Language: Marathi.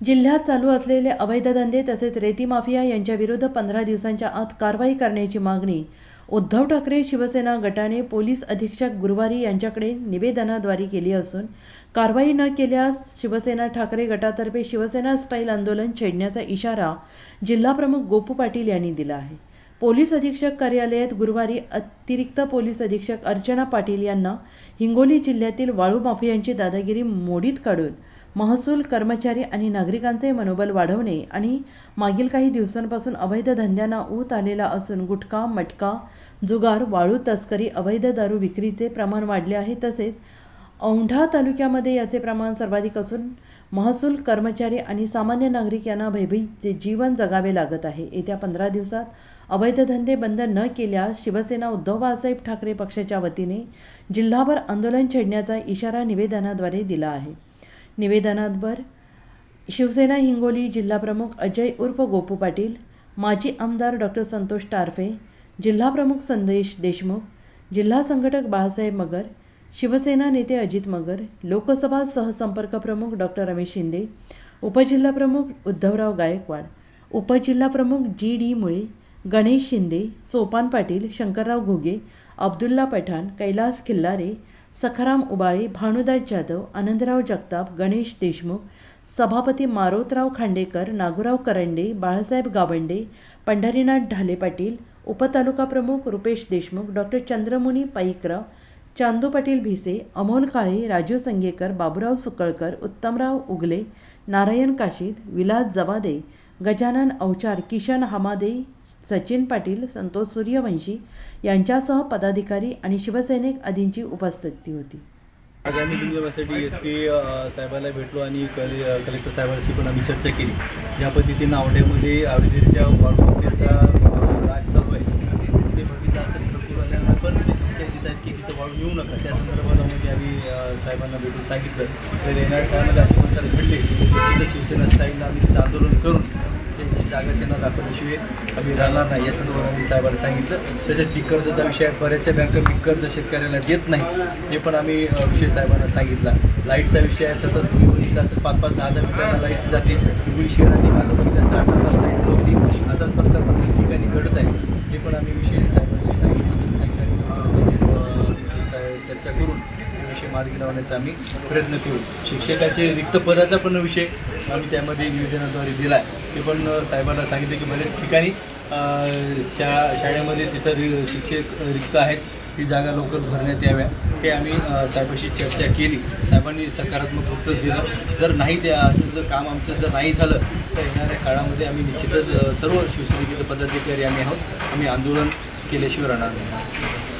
जिल्ह्यात चालू असलेले अवैध धंदे तसेच रेती माफिया यांच्याविरुद्ध पंधरा दिवसांच्या आत कारवाई करण्याची मागणी उद्धव ठाकरे शिवसेना गटाने पोलीस अधीक्षक गुरुवारी यांच्याकडे निवेदनाद्वारे केली असून कारवाई न केल्यास शिवसेना ठाकरे गटातर्फे शिवसेना स्टाईल आंदोलन छेडण्याचा इशारा जिल्हाप्रमुख गोपू पाटील यांनी दिला आहे. पोलीस अधीक्षक कार्यालयात गुरुवारी अतिरिक्त पोलीस अधीक्षक अर्चना पाटील यांना हिंगोली जिल्ह्यातील वाळू माफियांची दादागिरी मोडीत काढून महसूल कर्मचारी आणि नागरिकांचे मनोबल वाढवणे आणि मागील काही दिवसांपासून अवैध धंद्यांना ऊत आलेला असून गुटखा मटका जुगार वाळू तस्करी अवैध दारू विक्रीचे प्रमाण वाढले आहे. तसेच औंढा तालुक्यामध्ये याचे प्रमाण सर्वाधिक असून महसूल कर्मचारी आणि सामान्य नागरिक यांना भयभीत जे जीवन जगावे लागत आहे. येत्या पंधरा दिवसात अवैध धंदे बंद न केल्यास शिवसेना उद्धव बाळासाहेब ठाकरे पक्षाच्या वतीने जिल्हाभर आंदोलन छेडण्याचा इशारा निवेदनाद्वारे दिला आहे. निवेदनांवर शिवसेना हिंगोली जिल्हाप्रमुख अजय उर्फ गोपू पाटील माजी आमदार डॉक्टर संतोष टारफे जिल्हाप्रमुख संदेश देशमुख जिल्हा संघटक बाळासाहेब मगर शिवसेना नेते अजित मगर लोकसभा सहसंपर्क प्रमुख डॉक्टर रमेश शिंदे उपजिल्हाप्रमुख उद्धवराव गायकवाड उपजिल्हाप्रमुख जी डी मुळे गणेश शिंदे सोपान पाटील शंकरराव घुगे अब्दुल्ला पठाण कैलास खिल्लारे सखाराम उबाळे भानुदास जाधव आनंदराव जगताप गणेश देशमुख सभापती मारोतराव खांडेकर नागुराव करंडे बाळासाहेब गावंडे पंढरीनाथ ढाले पाटील उपतालुका प्रमुख रुपेश देशमुख डॉक्टर चंद्रमुनी पाईकराव चांदू पाटील भिसे अमोल काळे राजू संगेकर बाबुराव सुकळकर उत्तमराव उगले नारायण काशीद विलास जवादे गजानन अवचार किशन हमादे सचिन पाटील संतोष सूर्यवंशी यांच्यासह पदाधिकारी आणि शिवसैनिक आदींची उपस्थिती होती. आज आम्ही तुमच्यासाठी एस पी साहेबाला भेटलो आणि कले कलेक्टर साहेबांशी पण आम्ही चर्चा केली. ज्या पद्धतीनं आवड्यामध्ये अवैधरित्या वाढवण्याचा राज चालू आहे ते बघितलं असेल तर पुराल्यांना पण जे धमक्या की तिथं वाळून येऊ नका त्या संदर्भामध्ये आम्ही साहेबांना भेटून सांगितलं तर येणाऱ्या काळामध्ये असे प्रकार घडले निश्चितच शिवसेना स्टाईलला आम्ही तिथं आंदोलन करून जागा त्यांना दाखवल्याशिवाय आम्ही राहणार नाही. या संदर्भात साहेबांना सांगितलं. तसेच पीक कर्जाचा विषय आहे. बऱ्याचशा बँका पीक कर्ज शेतकऱ्याला देत नाही. हे पण आम्ही विषय साहेबांना सांगितला. लाईटचा विषय आहे सतत तुम्ही बघितलं पाच पाच दहा दहा मिनिटांना लाइट जाते. हिंगोली शहरातील मागं बघितलं अठरा तास लाइट नव्हती असाच प्रकार प्रत्येक ठिकाणी घडत आहे हे पण आम्ही विषय साहेबांशी सांगितलं त्यांनी सांगितलं आणि, अ, सा- चर्चा करून हे विषय मार्गी लावण्याचा आम्ही प्रयत्न करू शिक्षकाचे रिक्त पदाचा पण विषय आम्ही त्यामध्ये नियोजनाद्वारे दिला आहे ते पण साहेबांना सांगितलं की बऱ्याच ठिकाणी शा शाळा शाळेमध्ये तिथं रि शिक्षक रिक्त आहेत. ती जागा लवकर भरण्यात याव्या. हे आम्ही साहेबांशी चर्चा केली. साहेबांनी सकारात्मक उत्तर दिलं. जर नाही ते असं जर काम आमचं जर नाही झालं तर येणाऱ्या काळामध्ये आम्ही निश्चितच सर्व शिवसैनिक पदाधिकारी आम्ही आहोत. आम्ही आंदोलन केल्याशिवाय राहणार नाही.